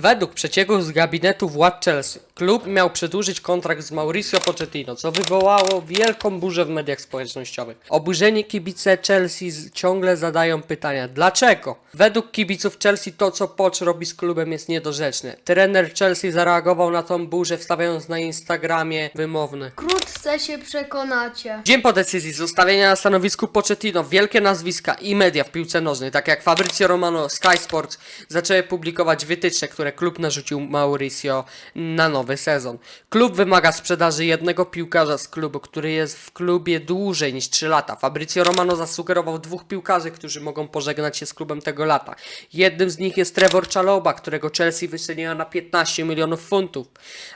Według przecieku z gabinetu władz Chelsea, klub miał przedłużyć kontrakt z Mauricio Pochettino, co wywołało wielką burzę w mediach społecznościowych. Oburzeni kibice Chelsea ciągle zadają pytania, dlaczego? Według kibiców Chelsea to, co Poch robi z klubem jest niedorzeczne. Trener Chelsea zareagował na tą burzę, wstawiając na Instagramie wymowne. Wkrótce się przekonacie. Dzień po decyzji z ustawienia na stanowisku Pochettino wielkie nazwiska i media w piłce nożnej, tak jak Fabrizio Romano, Sky Sports, zaczęły publikować wytyczne, które klub narzucił Mauricio na nowy sezon. Klub wymaga sprzedaży jednego piłkarza z klubu, który jest w klubie dłużej niż 3 lata. Fabrizio Romano zasugerował dwóch piłkarzy, którzy mogą pożegnać się z klubem tego lata. Jednym z nich jest Trevor Chaloba, którego Chelsea wyceniła na 15 milionów funtów,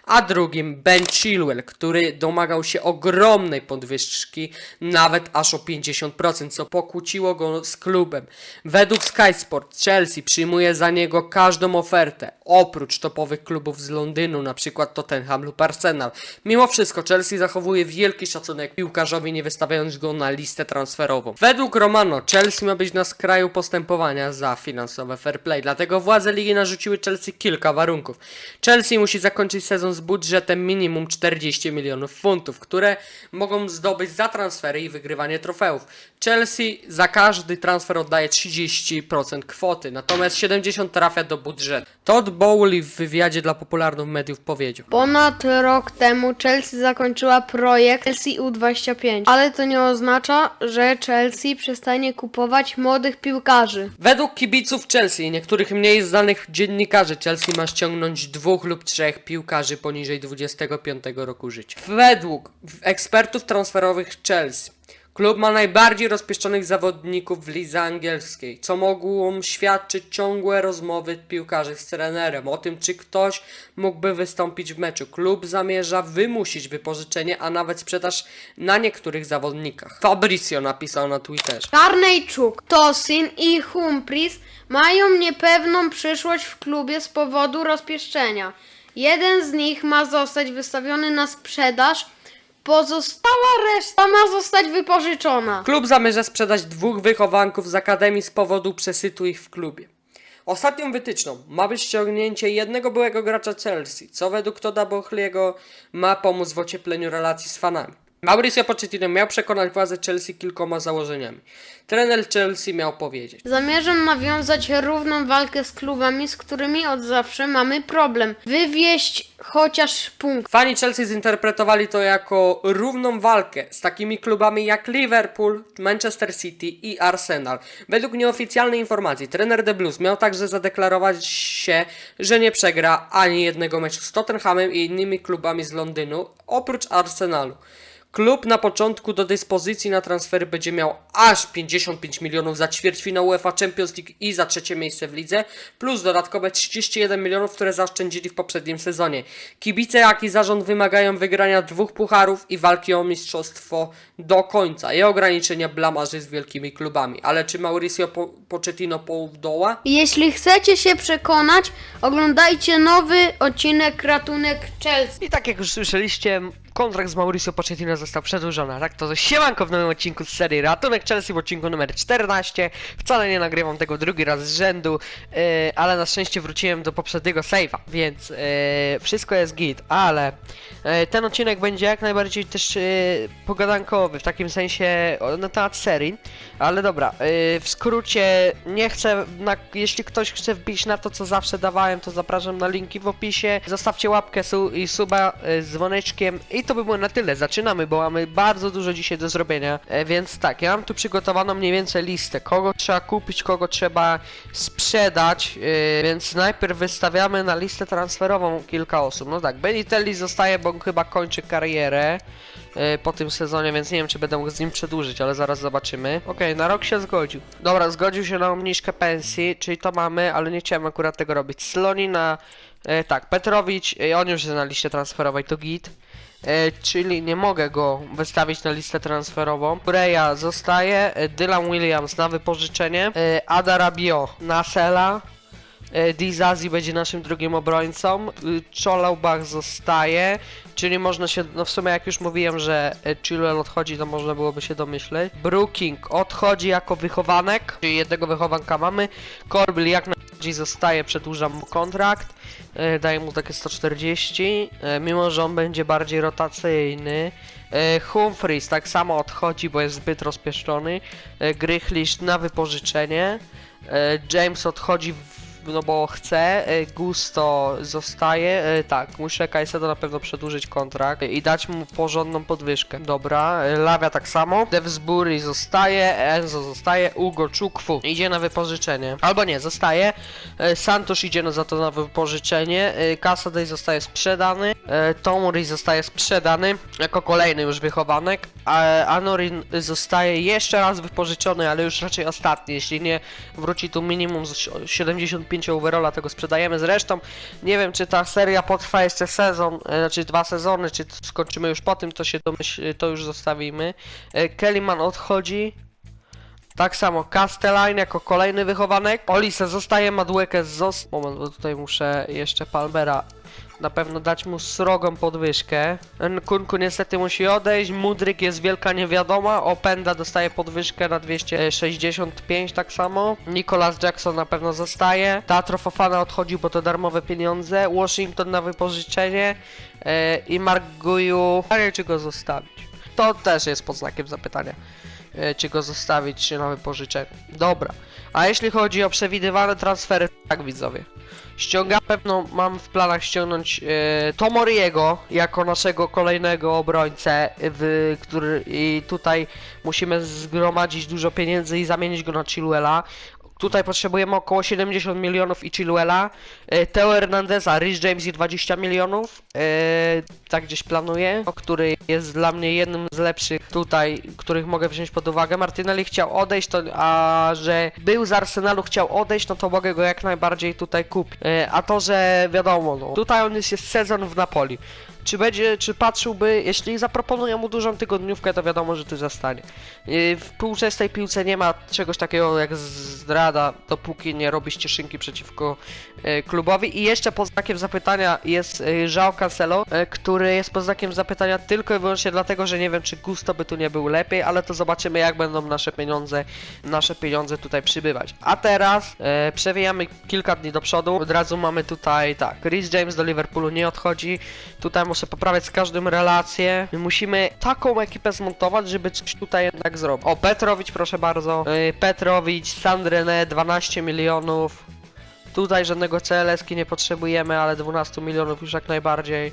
a drugim Ben Chilwell, który domagał się ogromnej podwyżki, nawet aż o 50%, co pokłóciło go z klubem. Według Sky Sport Chelsea przyjmuje za niego każdą ofertę, oprócz topowych klubów z Londynu, przykład Tottenham lub Arsenal. Mimo wszystko Chelsea zachowuje wielki szacunek piłkarzowi, nie wystawiając go na listę transferową. Według Romano Chelsea ma być na skraju postępowania za finansowe fair play, dlatego władze ligi narzuciły Chelsea kilka warunków. Chelsea musi zakończyć sezon z budżetem minimum 40 milionów funtów, które mogą zdobyć za transfery i wygrywanie trofeów. Chelsea za każdy transfer oddaje 30% kwoty, natomiast 70% trafia do budżetu. Todd Bowley w wywiadzie dla popularnych mediów powiedział. Ponad rok temu Chelsea zakończyła projekt Chelsea U25, ale to nie oznacza, że Chelsea przestanie kupować młodych piłkarzy. Według kibiców Chelsea i niektórych mniej znanych dziennikarzy Chelsea ma ściągnąć dwóch lub trzech piłkarzy poniżej 25 roku życia. Według ekspertów transferowych Chelsea klub ma najbardziej rozpieszczonych zawodników w lidze angielskiej, co mogą świadczyć ciągłe rozmowy piłkarzy z trenerem o tym, czy ktoś mógłby wystąpić w meczu. Klub zamierza wymusić wypożyczenie, a nawet sprzedaż na niektórych zawodnikach. Fabrizio napisał na Twitterze. Karnejczuk, Tosin i Humphries mają niepewną przyszłość w klubie z powodu rozpieszczenia. Jeden z nich ma zostać wystawiony na sprzedaż, pozostała reszta ma zostać wypożyczona. Klub zamierza sprzedać dwóch wychowanków z akademii z powodu przesytu ich w klubie. Ostatnią wytyczną ma być ściągnięcie jednego byłego gracza Chelsea, co według Toda Bochliego ma pomóc w ociepleniu relacji z fanami. Mauricio Pochettino miał przekonać władze Chelsea kilkoma założeniami. Trener Chelsea miał powiedzieć. Zamierzam nawiązać równą walkę z klubami, z którymi od zawsze mamy problem. Wywieźć chociaż punkt. Fani Chelsea zinterpretowali to jako równą walkę z takimi klubami jak Liverpool, Manchester City i Arsenal. Według nieoficjalnej informacji trener The Blues miał także zadeklarować się, że nie przegra ani jednego meczu z Tottenhamem i innymi klubami z Londynu, oprócz Arsenalu. Klub na początku do dyspozycji na transfery będzie miał aż 55 milionów za ćwierćfinał UEFA Champions League i za trzecie miejsce w lidze, plus dodatkowe 31 milionów, które zaoszczędzili w poprzednim sezonie. Kibice jak i zarząd wymagają wygrania dwóch pucharów i walki o mistrzostwo do końca i ograniczenia blamarzy z wielkimi klubami. Ale czy Mauricio po Pochettino podoła? Jeśli chcecie się przekonać, oglądajcie nowy odcinek Ratunek Chelsea. I tak jak już słyszeliście, kontrakt z Mauricio Pochettino został przedłużony, tak to siemanko w nowym odcinku z serii Ratunek Chelsea w odcinku numer 14. Wcale nie nagrywam tego drugi raz z rzędu, e, ale na szczęście wróciłem do poprzedniego save'a, więc e, wszystko jest git, ale e, ten odcinek będzie jak najbardziej też e, pogadankowy, w takim sensie na temat serii, ale dobra, e, w skrócie nie chcę, na, jeśli ktoś chce wbić na to co zawsze dawałem, to zapraszam na linki w opisie, zostawcie łapkę su i suba z dzwoneczkiem i to by było na tyle, zaczynamy, bo mamy bardzo dużo dzisiaj do zrobienia, e, więc tak, ja mam tu przygotowaną mniej więcej listę, kogo trzeba kupić, kogo trzeba sprzedać, e, więc najpierw wystawiamy na listę transferową kilka osób, no tak, Benitelli zostaje, bo on chyba kończy karierę, e, po tym sezonie, więc nie wiem, czy będę mógł z nim przedłużyć, ale zaraz zobaczymy. Okej, na rok się zgodził. Dobra, zgodził się na obniżkę pensji, czyli to mamy, ale nie chciałem akurat tego robić. Slonina, e, tak, Petrowicz, e, on już jest na liście transferowej, to git. E, czyli nie mogę go wystawić na listę transferową. Breja zostaje, e, Dylan Williams na wypożyczenie, e, Ada Rabio na Sela, E, Dizazi będzie naszym drugim obrońcą. Y, Czolaubach zostaje, czyli można się, no w sumie jak już mówiłem, że e, Chilwell odchodzi, to można byłoby się domyśleć. Brooking odchodzi jako wychowanek, czyli jednego wychowanka mamy. Korbil jak najbardziej Zostaje, przedłużam mu kontrakt, e, daję mu takie 140, e, mimo że on będzie bardziej rotacyjny. E, Humphries tak samo odchodzi, bo jest zbyt rozpieszczony. Grychlisz na wypożyczenie. James odchodzi no bo chce Gusto zostaje, e, tak, muszę Kajsedo na pewno przedłużyć kontrakt i dać mu porządną podwyżkę. Dobra, e, Lawia tak samo, Devsbury zostaje, Enzo zostaje, Ugo Czukwu idzie na wypożyczenie. Albo nie, zostaje, e, Santusz idzie za to na wypożyczenie, Casadei zostaje sprzedany, Tomori zostaje sprzedany jako kolejny już wychowanek, a Anorin zostaje jeszcze raz wypożyczony, ale już raczej ostatni, jeśli nie wróci tu minimum 75 5 overalla tego sprzedajemy. Zresztą nie wiem, czy ta seria potrwa jeszcze sezon, e, znaczy dwa sezony, czy skończymy już po tym, to się domyśl, e, to już zostawimy. E, Kellyman odchodzi. Tak samo Castellain jako kolejny wychowanek. Olise zostaje, Madłekę z Moment, bo tutaj muszę jeszcze Palmera na pewno dać mu srogą podwyżkę. Nkunku niestety musi odejść, Mudryk jest wielka niewiadoma, Openda dostaje podwyżkę na 265 tak samo. Nicholas Jackson na pewno zostaje. Tatro Fofana odchodzi, bo to darmowe pieniądze. Washington na wypożyczenie e, i Mark. Ale czy go zostawić? To też jest pod znakiem zapytania. E, czy go zostawić czy na wypożyczenie. Dobra. A jeśli chodzi o przewidywane transfery, tak widzowie. Ściąga pewno mam w planach ściągnąć e, Tomoriego jako naszego kolejnego obrońcę, w, który i tutaj musimy zgromadzić dużo pieniędzy i zamienić go na Chilwella. Tutaj potrzebujemy około 70 milionów i Chilwella. E, Teo Hernandeza, Rich James i 20 milionów. E, tak gdzieś planuję, który jest dla mnie jednym z lepszych tutaj, których mogę wziąć pod uwagę. Martinelli chciał odejść, to, a że był z Arsenalu, chciał odejść, no to mogę go jak najbardziej tutaj kupić. E, a to, że wiadomo, no, tutaj on jest, jest sezon w Napoli. Czy będzie, czy patrzyłby, jeśli zaproponują mu dużą tygodniówkę, to wiadomo, że tu zostanie. Yy, W półczesnej piłce nie ma czegoś takiego jak zdrada, dopóki nie robi ścieszynki przeciwko e, klubowi. I jeszcze pod znakiem zapytania jest e, João Cancelo, który jest pod znakiem zapytania tylko i wyłącznie dlatego, że nie wiem, czy Gusto by tu nie był lepiej, ale to zobaczymy, jak będą nasze pieniądze, nasze pieniądze tutaj przybywać. A teraz e, przewijamy kilka dni do przodu. Od razu mamy tutaj, tak, Chris James do Liverpoolu nie odchodzi. Tutaj muszę poprawiać z każdym relacje. My musimy taką ekipę zmontować, żeby coś tutaj jednak zrobić. O, Petrowicz, proszę bardzo. Yy, Petrowicz, Sandrene, 12 milionów. Tutaj żadnego CLS-ki nie potrzebujemy, ale 12 milionów już jak najbardziej.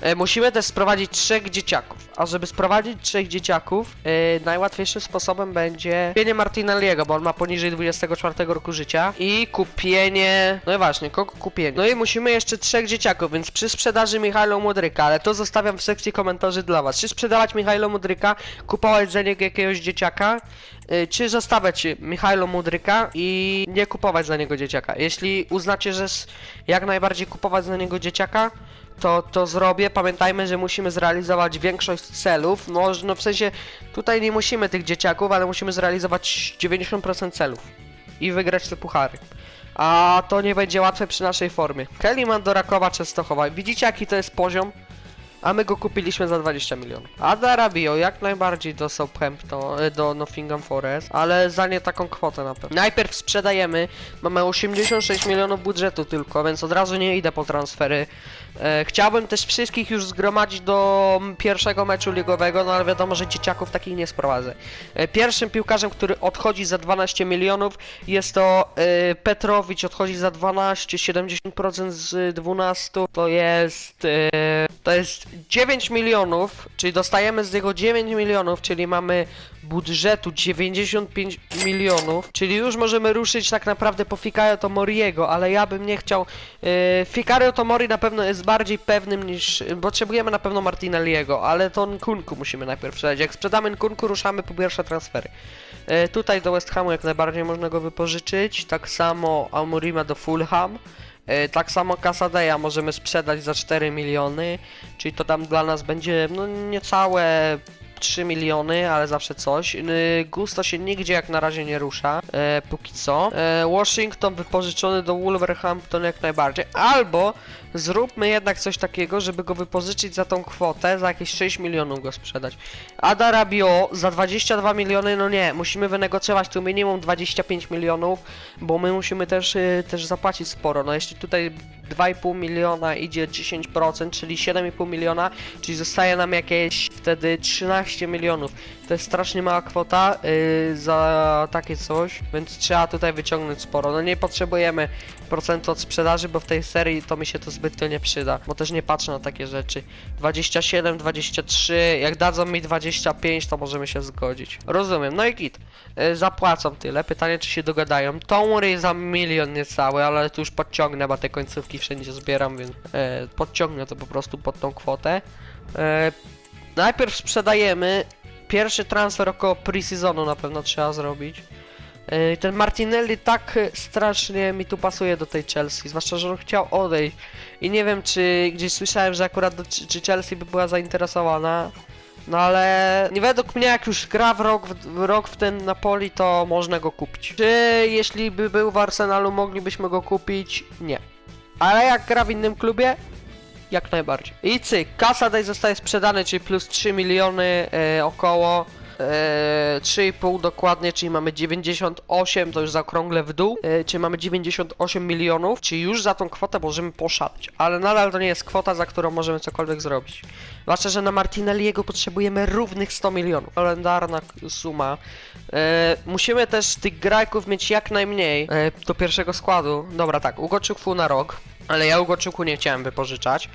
E, Musimy też sprowadzić trzech dzieciaków. A żeby sprowadzić trzech dzieciaków, e, najłatwiejszym sposobem będzie kupienie Martinelliego, bo on ma poniżej 24 roku życia. I kupienie. No i właśnie, kogo kupienie? No i musimy jeszcze trzech dzieciaków, więc przy sprzedaży Michajlo Mudryka, ale to zostawiam w sekcji komentarzy dla was. Czy sprzedawać Michajlo Mudryka, kupować za niego jakiegoś dzieciaka, y, czy zostawiać Michajlo Mudryka i nie kupować za niego dzieciaka. Jeśli uznacie, że jak najbardziej kupować za niego dzieciaka, to, to zrobię. Pamiętajmy, że musimy zrealizować większość celów. No, no w sensie tutaj nie musimy tych dzieciaków, ale musimy zrealizować 90% celów i wygrać te puchary. A to nie będzie łatwe przy naszej formie. Kellyman do Rakowa Częstochowa. Widzicie jaki to jest poziom? A my go kupiliśmy za 20 milionów. A Darabio jak najbardziej do Southampton, e, do Nottingham Forest, ale za nie taką kwotę na pewno. Najpierw sprzedajemy, mamy 86 milionów budżetu tylko, więc od razu nie idę po transfery. E, chciałbym też wszystkich już zgromadzić do pierwszego meczu ligowego, no ale wiadomo, że dzieciaków takich nie sprowadzę. E, pierwszym piłkarzem, który odchodzi za 12 milionów jest to e, Petrowicz, odchodzi za 12, 70% z 12 to jest to jest 9 milionów, czyli dostajemy z niego 9 milionów, czyli mamy budżetu 95 milionów, czyli już możemy ruszyć tak naprawdę po Fikayo Tomoriego, ale ja bym nie chciał. Yy, Fikayo Tomori na pewno jest bardziej pewnym niż. Potrzebujemy na pewno Martinelliego, ale to Nkunku musimy najpierw sprzedać. Jak sprzedamy Nkunku, ruszamy po pierwsze transfery. Yy, tutaj do West Hamu jak najbardziej można go wypożyczyć. Tak samo Amurima do Fulham. E, Tak samo Casadeya możemy sprzedać za 4 miliony, czyli to tam dla nas będzie no niecałe 3 miliony, ale zawsze coś. Yy, Gusto się nigdzie jak na razie nie rusza, e, póki co. E, Washington wypożyczony do Wolverhampton jak najbardziej. Albo zróbmy jednak coś takiego, żeby go wypożyczyć za tą kwotę, za jakieś 6 milionów go sprzedać. Ada Rabio za 22 miliony, no nie, musimy wynegocjować tu minimum 25 milionów, bo my musimy też, y, też zapłacić sporo. No jeśli tutaj 2,5 miliona idzie 10%, czyli 7,5 miliona, czyli zostaje nam jakieś wtedy 13 milionów. To jest strasznie mała kwota y, za takie coś, więc trzeba tutaj wyciągnąć sporo. No nie potrzebujemy procentu od sprzedaży, bo w tej serii to mi się to zbytnio nie przyda, bo też nie patrzę na takie rzeczy. 27, 23, jak dadzą mi 25, to możemy się zgodzić. Rozumiem, no i git. Y, zapłacą tyle, pytanie czy się dogadają. Tomry za milion niecały, ale tu już podciągnę, bo te końcówki wszędzie zbieram, więc e, podciągnę to po prostu pod tą kwotę. E, najpierw sprzedajemy. Pierwszy transfer około pre-seasonu na pewno trzeba zrobić. E, Ten Martinelli tak e, strasznie mi tu pasuje do tej Chelsea, zwłaszcza, że on chciał odejść. I nie wiem, czy gdzieś słyszałem, że akurat do, czy Chelsea by była zainteresowana. No ale nie według mnie jak już gra w rok w, rok w ten Napoli, to można go kupić. Czy jeśli by był w Arsenalu, moglibyśmy go kupić? Nie. Ale jak gra w innym klubie? Jak najbardziej. I cyk, Casadej zostaje sprzedany, czyli plus 3 miliony e, około. E, 3,5 dokładnie, czyli mamy 98, to już zaokrągle w dół, e, czyli mamy 98 milionów, czyli już za tą kwotę możemy poszaleć, ale nadal to nie jest kwota, za którą możemy cokolwiek zrobić. Zwłaszcza, że na Martinelliego potrzebujemy równych 100 milionów. Kalendarna suma. E, musimy też tych grajków mieć jak najmniej e, do pierwszego składu. Dobra, tak, Ugoczukwu na rok. Ale ja Ugoczukwu nie chciałem wypożyczać.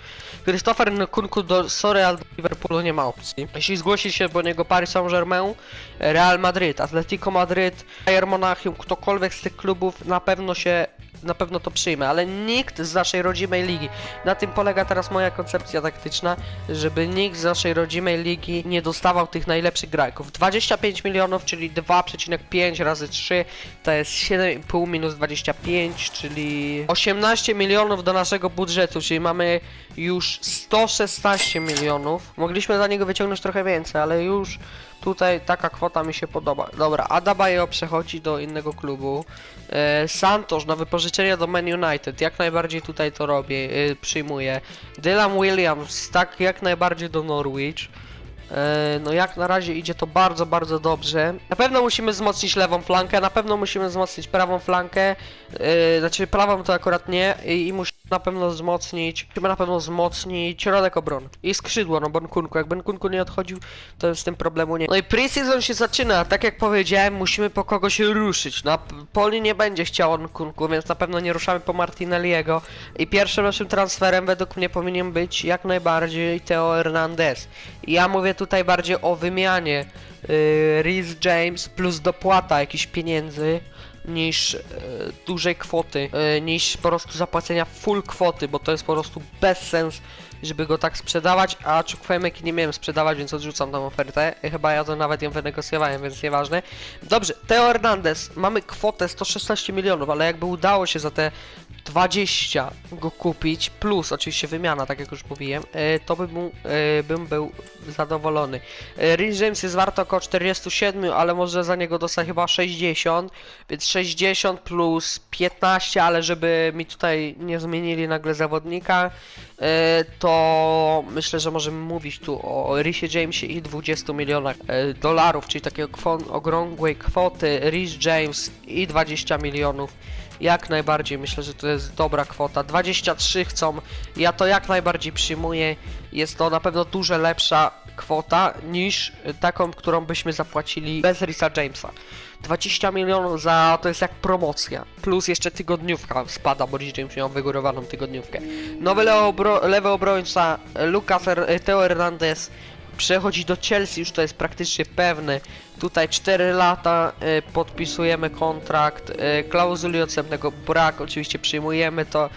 Christopher Nkunku do Sorry albo Liverpoolu nie ma opcji. Jeśli zgłosi się po niego Paris Saint-Germain, Real Madrid, Atletico Madrid, Bayern Monachium, ktokolwiek z tych klubów na pewno się na pewno to przyjmę, ale nikt z naszej rodzimej ligi. Na tym polega teraz moja koncepcja taktyczna, żeby nikt z naszej rodzimej ligi nie dostawał tych najlepszych grajków. 25 milionów, czyli 2,5 razy 3 to jest 7,5 minus 25, czyli 18 milionów do naszego budżetu, czyli mamy już 116 milionów. Mogliśmy za niego wyciągnąć trochę więcej, ale już tutaj taka kwota mi się podoba. Dobra, Adabayo przechodzi do innego klubu. E, Santos na wypożyczenie do Man United, jak najbardziej tutaj to robię, e, przyjmuję. Dylan Williams, tak jak najbardziej do Norwich. E, No jak na razie idzie to bardzo, bardzo dobrze. Na pewno musimy wzmocnić lewą flankę, na pewno musimy wzmocnić prawą flankę. Yy, znaczy prawą to akurat nie i, i musimy na pewno wzmocnić, musimy na pewno wzmocnić środek obrony i skrzydło, no Benkunku, jak Benkunku nie odchodził, to z tym problemu nie No i pre-season się zaczyna, tak jak powiedziałem, musimy po kogoś ruszyć, na Poli nie będzie chciał Nkunku, więc na pewno nie ruszamy po Martinelliego i pierwszym naszym transferem według mnie powinien być jak najbardziej Theo Hernandez. I ja mówię tutaj bardziej o wymianie yy, Reece James plus dopłata jakichś pieniędzy niż e, dużej kwoty, e, niż po prostu zapłacenia full kwoty, bo to jest po prostu bez sens, żeby go tak sprzedawać, a Chukwuemeki nie miałem sprzedawać, więc odrzucam tą ofertę. Chyba ja to nawet ją wynegocjowałem, więc nieważne. Dobrze, Theo Hernandez, mamy kwotę 116 milionów, ale jakby udało się za te 20 go kupić, plus oczywiście wymiana, tak jak już mówiłem, e, to bym, mu- e, bym był zadowolony. E, Rhys James jest warto około 47, ale może za niego dostać chyba 60, więc 60 plus 15, ale żeby mi tutaj nie zmienili nagle zawodnika, to myślę, że możemy mówić tu o Rhysie Jamesie i 20 milionach dolarów, czyli takiej okrągłej kwoty, Rhys James i 20 milionów. Jak najbardziej myślę, że to jest dobra kwota. 23 chcą, ja to jak najbardziej przyjmuję. Jest to na pewno dużo lepsza kwota niż taką, którą byśmy zapłacili bez Risa Jamesa. 20 milionów za to jest jak promocja. Plus jeszcze tygodniówka spada, bo Rhys James miał wygórowaną tygodniówkę. Nowy lewy, obro lewy obrońca Lucas Teo Hernandez przechodzi do Chelsea, już to jest praktycznie pewne. Tutaj 4 lata y, podpisujemy kontrakt, y, klauzuli odstępnego brak, oczywiście przyjmujemy to.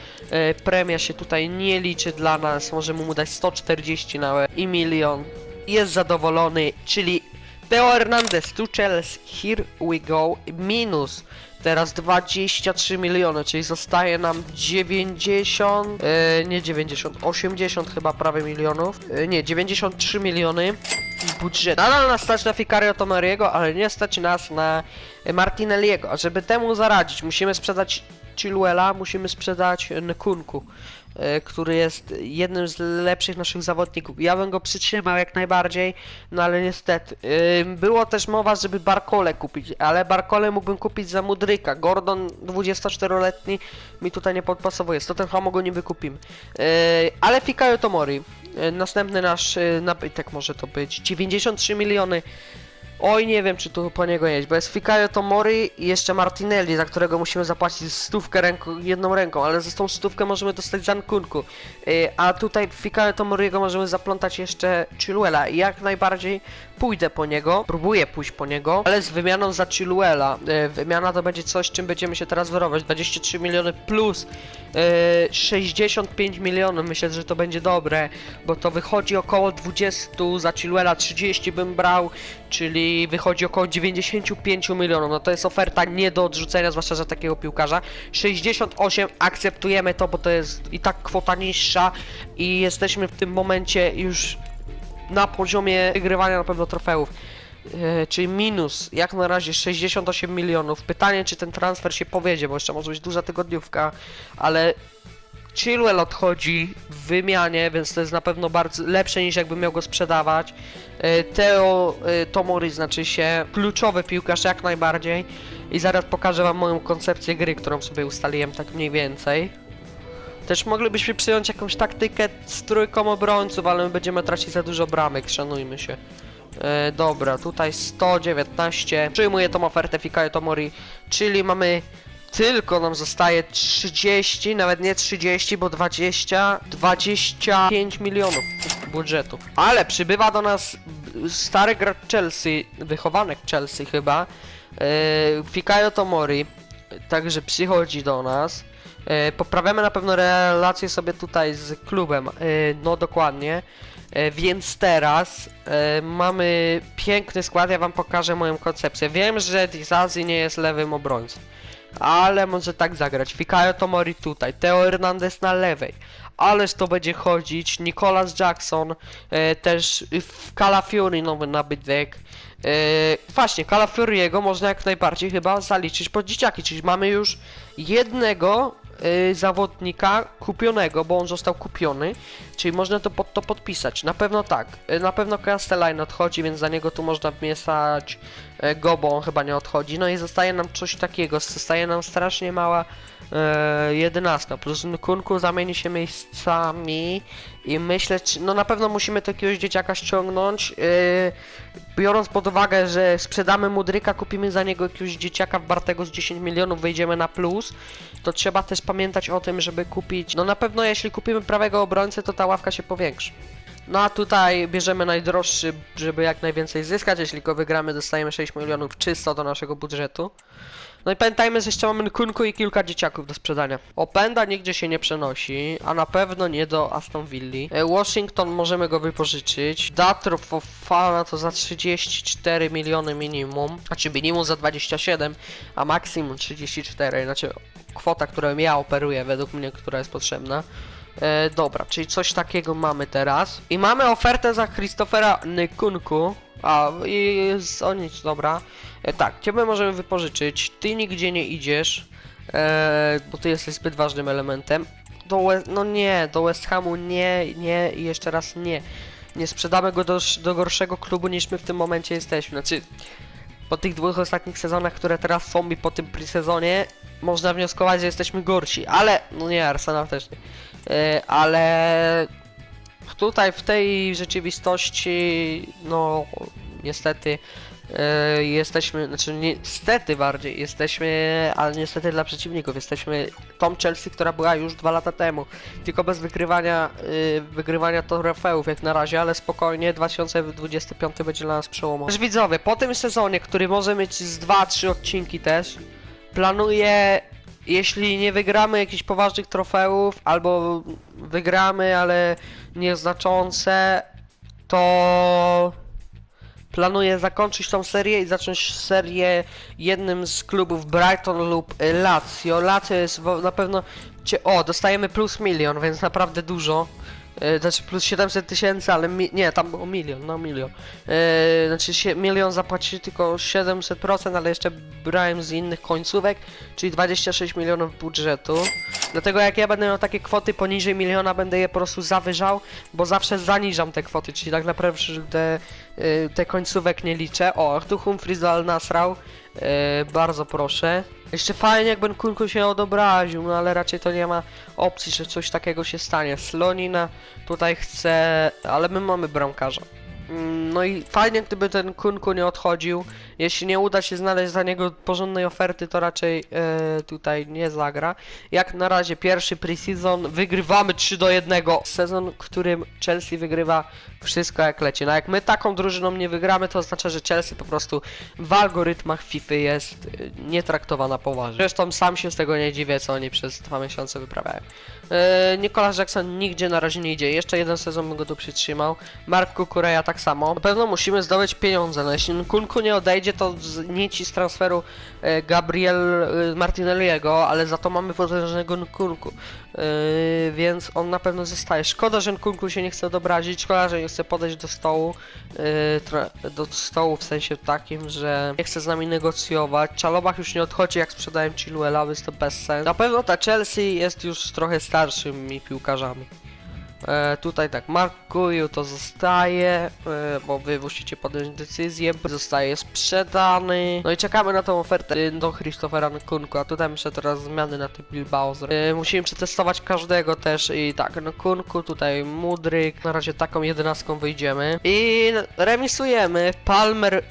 Y, premia się tutaj nie liczy dla nas, możemy mu dać 140 na łeb i milion. Jest zadowolony, czyli Teo Hernandez to Chelsea, here we go, minus teraz 23 miliony, czyli zostaje nam 90, e, nie 90, 80 chyba prawie milionów, e, nie 93 miliony budżetu. Nadal nas stać na Ficario Tomariego, ale nie stać nas na Martinelliego. A żeby temu zaradzić, musimy sprzedać Chilwella, musimy sprzedać Nkunku, który jest jednym z lepszych naszych zawodników. Ja bym go przytrzymał jak najbardziej, no ale niestety. Było też mowa, żeby Barkole kupić, ale Barkole mógłbym kupić za Mudryka. Gordon 24-letni mi tutaj nie podpasowuje, Tottenhamu go nie wykupimy. Yy, ale Fikayo Tomori, yy, następny nasz nabytek może to być. 93 miliony. Oj, nie wiem, czy tu po niego jeść, bo jest Fikayo Tomori i jeszcze Martinelli, za którego musimy zapłacić stówkę jedną ręką, ale za tą stówkę możemy dostać Zankunku. Yy, a tutaj Fikayo Tomoriego możemy zaplątać jeszcze Chilwella i jak najbardziej pójdę po niego, próbuję pójść po niego, ale z wymianą za Chilwella. Yy, wymiana to będzie coś, czym będziemy się teraz wyrobić. 23 miliony plus yy, 65 milionów, myślę, że to będzie dobre, bo to wychodzi około 20, za Chilwella 30 bym brał, czyli wychodzi około 95 milionów. No to jest oferta nie do odrzucenia, zwłaszcza za takiego piłkarza. 68 akceptujemy to, bo to jest i tak kwota niższa i jesteśmy w tym momencie już na poziomie wygrywania na pewno trofeów. E, czyli minus, jak na razie 68 milionów. Pytanie, czy ten transfer się powiedzie, bo jeszcze może być duża tygodniówka, ale Chilwell odchodzi w wymianie, więc to jest na pewno bardzo lepsze niż jakby miał go sprzedawać. E, Teo e, Tomori znaczy się kluczowy piłkarz jak najbardziej i zaraz pokażę wam moją koncepcję gry, którą sobie ustaliłem tak mniej więcej. Też moglibyśmy przyjąć jakąś taktykę z trójką obrońców, ale my będziemy tracić za dużo bramek, szanujmy się. E, dobra, tutaj 119. Przyjmuję tą ofertę Fikayo Tomori, czyli mamy tylko nam zostaje 30, nawet nie 30, bo 20, 25 milionów budżetu. Ale przybywa do nas stary gracz Chelsea, wychowanek Chelsea chyba, e, Fikayo Tomori, także przychodzi do nas. E, Poprawiamy na pewno relacje sobie tutaj z klubem, e, no dokładnie. E, Więc teraz mamy piękny skład, ja wam pokażę moją koncepcję. Wiem, że Dizazi nie jest lewym obrońcą, ale może tak zagrać. Fikayo Tomori tutaj, Teo Hernandez na lewej. Ależ to będzie chodzić, Nicolas Jackson, też Calafiori nowy nabytek. E, właśnie, Calafioriego można jak najbardziej chyba zaliczyć pod dzieciaki, czyli mamy już jednego y, zawodnika kupionego, bo on został kupiony, czyli można to pod to podpisać. Na pewno tak. Y, na pewno Castelline odchodzi, więc za niego tu można wmieszać go, bo on chyba nie odchodzi. No i zostaje nam coś takiego, zostaje nam strasznie mała y, 11, plus Nkunku zamieni się miejscami i myślę, czy, no na pewno musimy takiego dzieciaka ściągnąć, y, biorąc pod uwagę, że sprzedamy Mudryka, kupimy za niego jakiegoś dzieciaka wartego z 10 milionów, wejdziemy na plus, to trzeba też pamiętać o tym, żeby kupić, no na pewno jeśli kupimy prawego obrońcę, to ta ławka się powiększy. No a tutaj bierzemy najdroższy, żeby jak najwięcej zyskać, jeśli go wygramy, dostajemy 6 milionów czysto do naszego budżetu. No i pamiętajmy, że jeszcze mamy Nkunku i kilka dzieciaków do sprzedania. Openda nigdzie się nie przenosi, a na pewno nie do Aston Villa. E, Washington możemy go wypożyczyć. Datro Fofana to za 34 miliony minimum, znaczy minimum za 27, a maksimum 34, znaczy kwota, którą ja operuję według mnie, która jest potrzebna. E, dobra, czyli coś takiego mamy teraz. I mamy ofertę za Christophera Nkunku. A, i o nic, dobra. E, tak, ciebie możemy wypożyczyć. Ty nigdzie nie idziesz, e, bo ty jesteś zbyt ważnym elementem. Do West, no nie, do West Hamu nie, nie i jeszcze raz nie. Nie sprzedamy go do, do gorszego klubu niż my w tym momencie jesteśmy. Znaczy, po tych dwóch ostatnich sezonach, które teraz są i po tym sezonie, można wnioskować, że jesteśmy gorsi. Ale, no nie, Arsenal też nie. E, ale tutaj w tej rzeczywistości, no niestety e, jesteśmy, znaczy niestety bardziej, jesteśmy, ale niestety dla przeciwników, jesteśmy tą Chelsea, która była już dwa lata temu, tylko bez wygrywania, e, wygrywania trofeów jak na razie, ale spokojnie 2025 będzie dla nas przełomowy. Też widzowie, po tym sezonie, który może mieć z 2-3 odcinki też, planuję jeśli nie wygramy jakichś poważnych trofeów, albo wygramy, ale nieznaczące, to planuję zakończyć tą serię i zacząć serię jednym z klubów Brighton lub Lazio. Lazio jest na pewno o, dostajemy plus milion, więc naprawdę dużo. E, znaczy plus 700 tysięcy, ale mi- nie, tam było milion, no milion. E, znaczy milion zapłaci tylko 700%, ale jeszcze brałem z innych końcówek, czyli 26 milionów budżetu. Dlatego jak ja będę miał takie kwoty poniżej miliona, będę je po prostu zawyżał, bo zawsze zaniżam te kwoty, czyli tak naprawdę te, y, te końcówek nie liczę. O, tu Humphries do Nasrał, y, bardzo proszę. Jeszcze fajnie jakby Kunku się odobraził, no ale raczej to nie ma opcji, że coś takiego się stanie. Slonina tutaj chce, ale my mamy bramkarza. Mm, No i fajnie gdyby ten Kunku nie odchodził. Jeśli nie uda się znaleźć za niego porządnej oferty, to raczej e, tutaj nie zagra. Jak na razie pierwszy preseason wygrywamy 3 do 1. Sezon, którym Chelsea wygrywa wszystko jak leci. No jak my taką drużyną nie wygramy, to oznacza, że Chelsea po prostu w algorytmach FIFA jest e, nie traktowana poważnie. Zresztą sam się z tego nie dziwię, co oni przez dwa miesiące wyprawiają. E, Jackson nigdzie na razie nie idzie. Jeszcze jeden sezon bym go tu przytrzymał. Mark Kukureja tak samo. Na pewno musimy zdobyć pieniądze. No jeśli Kunku nie odejdzie, to z nici z transferu e, Gabriel e, Martinelliego, ale za to mamy potężnego Nkunku. E, więc on na pewno zostaje. Szkoda, że Nkunku się nie chce odobrazić. Szkoda, że nie chce podejść do stołu. e, do stołu w sensie takim, że nie chce z nami negocjować. Czalobach już nie odchodzi, jak sprzedałem Chilwella, więc to bez sensu. Na pewno ta Chelsea jest już trochę starszymi piłkarzami. E, tutaj tak, Mark Guju to zostaje, e, bo wy musicie podjąć decyzję, zostaje sprzedany. No i czekamy na tą ofertę do Christophera Nkunku, a tutaj muszę teraz zmiany na tym Bilbao. E, musimy przetestować każdego też i tak, Nkunku, tutaj Mudryk, na razie taką jedenastką wyjdziemy. I remisujemy, Palmer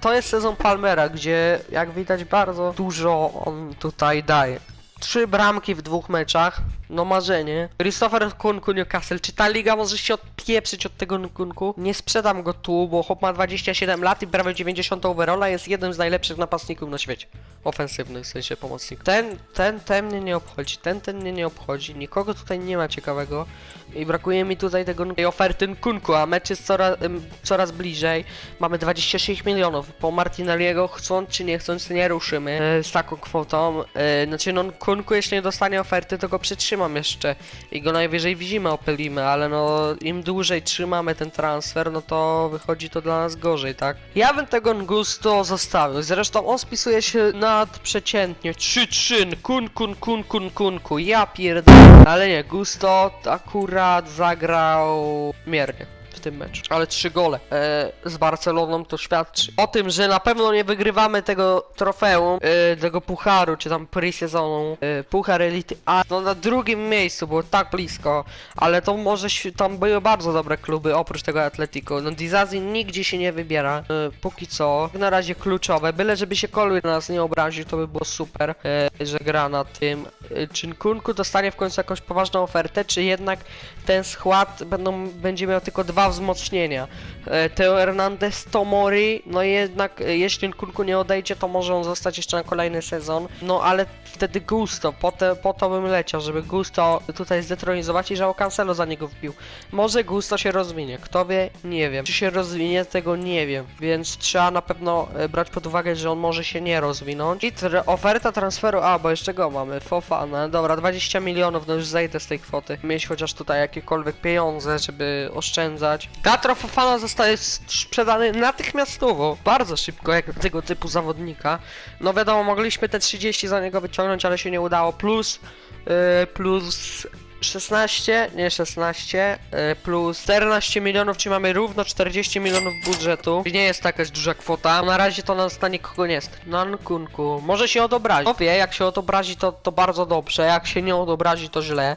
to jest sezon Palmera, gdzie jak widać bardzo dużo on tutaj daje. Trzy bramki w dwóch meczach, no marzenie. Christopher Kunku Newcastle, czy ta liga może się odpieprzyć od tego Kunku? Nie sprzedam go tu, bo chłop ma 27 lat i prawie 90 overalla, jest jednym z najlepszych napastników na świecie. Ofensywnych, w sensie pomocników. Ten, ten, ten mnie nie obchodzi, ten, ten mnie nie obchodzi, nikogo tutaj nie ma ciekawego. I brakuje mi tutaj tego tej oferty Kunku, a mecz jest coraz, coraz bliżej. Mamy 26 milionów. Po Martinelliego chcąc czy nie chcąc nie ruszymy e, z taką kwotą. E, znaczy no Kunku jeśli nie dostanie oferty to go przytrzymam jeszcze i go najwyżej w zimę opylimy, ale no im dłużej trzymamy ten transfer no to wychodzi to dla nas gorzej, tak? Ja bym tego Ngusto zostawił. Zresztą on spisuje się nadprzeciętnie. 3-3 kun kun kun kun kunku. Ja pierdolę. Ale nie, Gusto akurat zagrał miernie tym meczu. Ale trzy gole e, z Barceloną to świadczy o tym, że na pewno nie wygrywamy tego trofeum, e, tego pucharu, czy tam pre-sezonu, e, puchar elity A. No na drugim miejscu było tak blisko, ale to może tam były bardzo dobre kluby oprócz tego Atletico. No Dizazi nigdzie się nie wybiera, e, póki co. Na razie kluczowe, byle żeby się Kolby na nas nie obraził, to by było super, e, że gra na tym. E, czy dostanie w końcu jakąś poważną ofertę, czy jednak ten skład będą, będzie miał tylko dwa wzmocnienia. E, Teo Hernandez, Tomori, no jednak e, jeśli Nkunku nie odejdzie, to może on zostać jeszcze na kolejny sezon. No ale wtedy Gusto, po, te, po to bym leciał, żeby Gusto tutaj zdetronizować i że Cancelo za niego wbił. Może Gusto się rozwinie, kto wie, nie wiem. Czy się rozwinie, tego nie wiem, więc trzeba na pewno e, brać pod uwagę, że on może się nie rozwinąć. I tr- oferta transferu, a bo jeszcze go mamy, Fofana, dobra, 20 milionów, no już zejdę z tej kwoty. Mieć chociaż tutaj jakiekolwiek pieniądze, żeby oszczędzać. Piotr Fofana zostaje sprzedany natychmiastowo, bardzo szybko, jak tego typu zawodnika. No wiadomo, mogliśmy te 30 za niego wyciągnąć, ale się nie udało, plus, yy, plus 16, nie 16, y, plus 14 milionów, czyli mamy równo 40 milionów budżetu. Nie jest to jakaś duża kwota. Na razie to na nikogo nie stać. Na Nkunku. Może się odobrazi. Kto wie, jak się odobrazi to, to bardzo dobrze, jak się nie odobrazi to źle.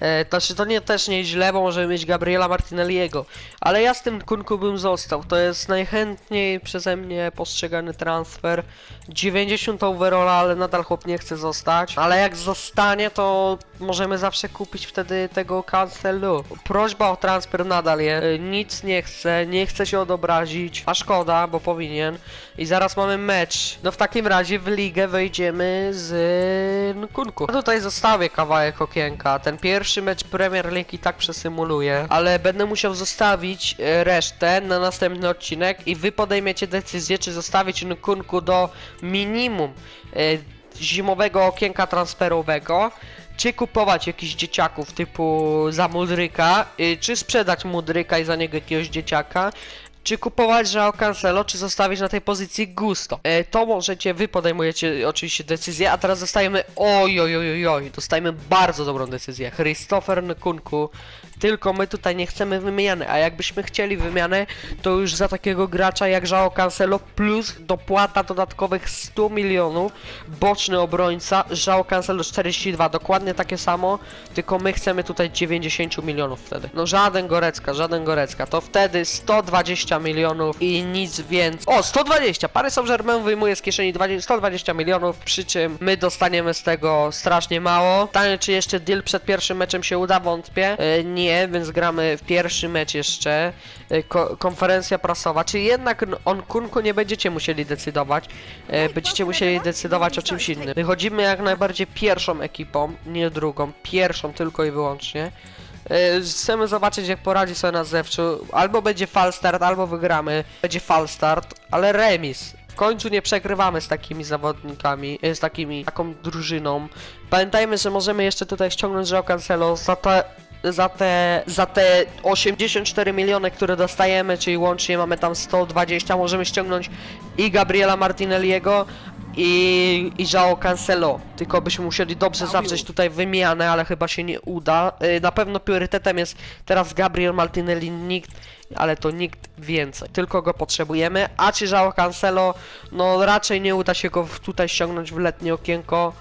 E, znaczy to nie też nie źle, bo możemy mieć Gabriela Martinelliego. Ale ja z tym Kunku bym został. To jest najchętniej przeze mnie postrzegany transfer. 90 overalla, ale nadal chłop nie chce zostać. Ale jak zostanie, to możemy zawsze kupić wtedy tego Cancelu. Prośba o transfer nadal jest. E, Nic nie chce, nie chce się odobrazić. A szkoda, bo powinien. I zaraz mamy mecz. No w takim razie w ligę wejdziemy z Nkunku. Ja tutaj zostawię kawałek okienka. Ten pierwszy mecz Premier League i tak przesymuluję. Ale będę musiał zostawić e, resztę na następny odcinek i wy podejmiecie decyzję, czy zostawić Nkunku do minimum e, zimowego okienka transferowego, czy kupować jakichś dzieciaków typu za Mudryka, y, czy sprzedać Mudryka i za niego jakiegoś dzieciaka, czy kupować Joao Cancelo, czy zostawić na tej pozycji Gusto. E, to możecie, wy podejmujecie oczywiście decyzję, a teraz dostajemy oj, oj, oj, oj, dostajemy bardzo dobrą decyzję. Christopher Nkunku, tylko my tutaj nie chcemy wymiany, a jakbyśmy chcieli wymianę, to już za takiego gracza jak Joao Cancelo plus dopłata dodatkowych 100 milionów, boczny obrońca, Joao Cancelo 42, dokładnie takie samo, tylko my chcemy tutaj 90 milionów wtedy. No żaden Gorecka, żaden Gorecka, to wtedy 120 milionów i nic więcej. O, 120! Paris Saint-Germain wyjmuje z kieszeni 20, 120 milionów, przy czym my dostaniemy z tego strasznie mało. Pytanie, czy jeszcze deal przed pierwszym meczem się uda, wątpię. E, nie, więc gramy w pierwszy mecz jeszcze. E, ko konferencja prasowa, czy jednak on Kunku nie będziecie musieli decydować. E, będziecie musieli decydować o czymś innym. Wychodzimy jak najbardziej pierwszą ekipą, nie drugą, pierwszą tylko i wyłącznie. E, Chcemy zobaczyć jak poradzi sobie na zewczu. Albo będzie fal start, albo wygramy. Będzie fal start, ale remis. W końcu nie przegrywamy z takimi zawodnikami, z takimi, taką drużyną. Pamiętajmy, że możemy jeszcze tutaj ściągnąć Joao Cancelo za te, za te, za te 84 miliony, które dostajemy, czyli łącznie mamy tam 120, możemy ściągnąć i Gabriela Martinelliego, i, i Joao Cancelo. Tylko byśmy musieli dobrze zawrzeć tutaj wymianę, ale chyba się nie uda. Y, Na pewno priorytetem jest teraz Gabriel Martinelli, nikt, ale to nikt więcej. Tylko go potrzebujemy. A czy Joao Cancelo, no raczej nie uda się go tutaj ściągnąć w letnie okienko.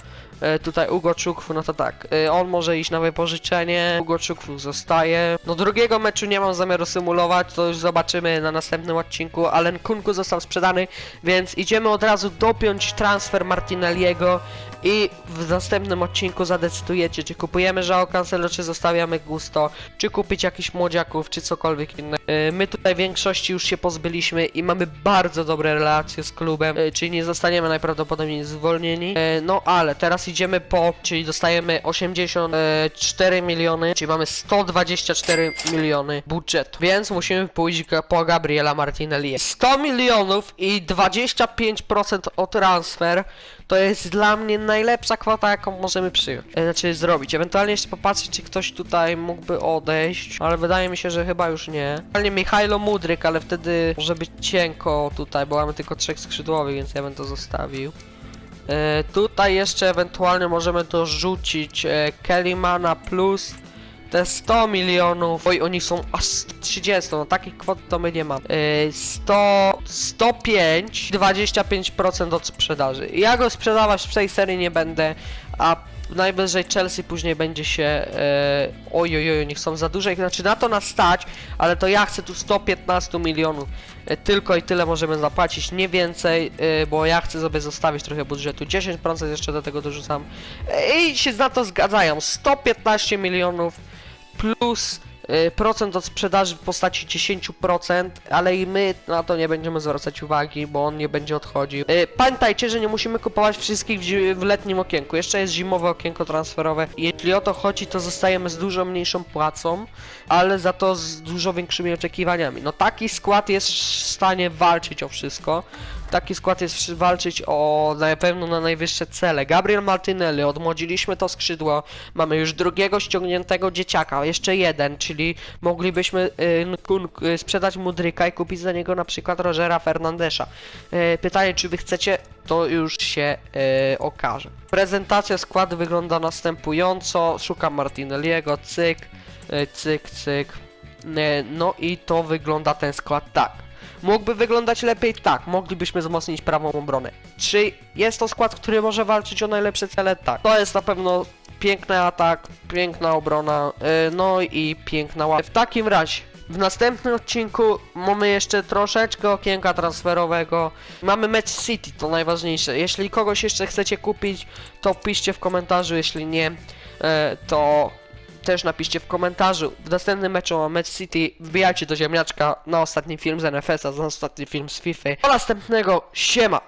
E, tutaj Ugo Czukwu, no to tak, e, on może iść na wypożyczenie, Ugo Czukwu zostaje. No drugiego meczu nie mam zamiaru symulować, to już zobaczymy na następnym odcinku, ale Kunku został sprzedany, więc idziemy od razu dopiąć transfer Martinelliego i w następnym odcinku zadecydujecie, czy kupujemy Joao Cancelo, czy zostawiamy Gusto, czy kupić jakichś młodziaków, czy cokolwiek innego. E, My tutaj większości już się pozbyliśmy i mamy bardzo dobre relacje z klubem, e, czyli nie zostaniemy najprawdopodobniej zwolnieni. E, No ale teraz idziemy po, czyli dostajemy 84 miliony, czyli mamy 124 miliony budżetu, więc musimy pójść po Gabriela Martinelli. 100 milionów i 25% o transfer to jest dla mnie najlepsza kwota, jaką możemy przyjąć. E, Znaczy zrobić. Ewentualnie jeszcze popatrzeć, czy ktoś tutaj mógłby odejść, ale wydaje mi się, że chyba już nie. Ewentualnie Michailo Mudryk, ale wtedy może być cienko tutaj, bo mamy tylko trzech skrzydłowych, więc ja bym to zostawił. E, tutaj jeszcze ewentualnie możemy dorzucić e, Kellymana plus te 100 milionów. Oj, oni są aż 30, no takich kwot to my nie mamy. E, 100, 105, 25% od sprzedaży. Ja go sprzedawać w tej serii nie będę, a najwyżej Chelsea później będzie się e, oj, oj, oj, nie chcą za ich- znaczy na to nas stać, ale to ja chcę tu 115 milionów, e, tylko i tyle możemy zapłacić, nie więcej, e, bo ja chcę sobie zostawić trochę budżetu, 10% jeszcze do tego dorzucam i się na to zgadzają, 115 milionów plus y, procent od sprzedaży w postaci 10%, ale i my na to nie będziemy zwracać uwagi, bo on nie będzie odchodził. Y, Pamiętajcie, że nie musimy kupować wszystkich w, w letnim okienku. Jeszcze jest zimowe okienko transferowe. Jeśli o to chodzi, to zostajemy z dużo mniejszą płacą, ale za to z dużo większymi oczekiwaniami. No taki skład jest w stanie walczyć o wszystko. Taki skład jest walczyć o na pewno na najwyższe cele. Gabriel Martinelli, odmłodziliśmy to skrzydło. Mamy już drugiego ściągniętego dzieciaka, jeszcze jeden, czyli moglibyśmy y, y, sprzedać Mudryka i kupić za niego na przykład Rogera Fernandesza. Y, pytanie, czy wy chcecie, to już się okaże. Prezentacja składu wygląda następująco. Szukam Martinelliego, cyk, cyk, cyk. No i to wygląda ten skład tak. Mógłby wyglądać lepiej? Tak. Moglibyśmy wzmocnić prawą obronę. Czy jest to skład, który może walczyć o najlepsze cele? Tak. To jest na pewno piękny atak, piękna obrona, yy, no i piękna łapa. W takim razie, w następnym odcinku mamy jeszcze troszeczkę okienka transferowego. Mamy mecz City, to najważniejsze. Jeśli kogoś jeszcze chcecie kupić, to piszcie w komentarzu, jeśli nie, yy, to też napiszcie w komentarzu. W następnym meczu mam Match City. Wbijajcie do ziemniaczka na ostatni film z NFS-a, na ostatni film z FIFA. Do następnego, siema!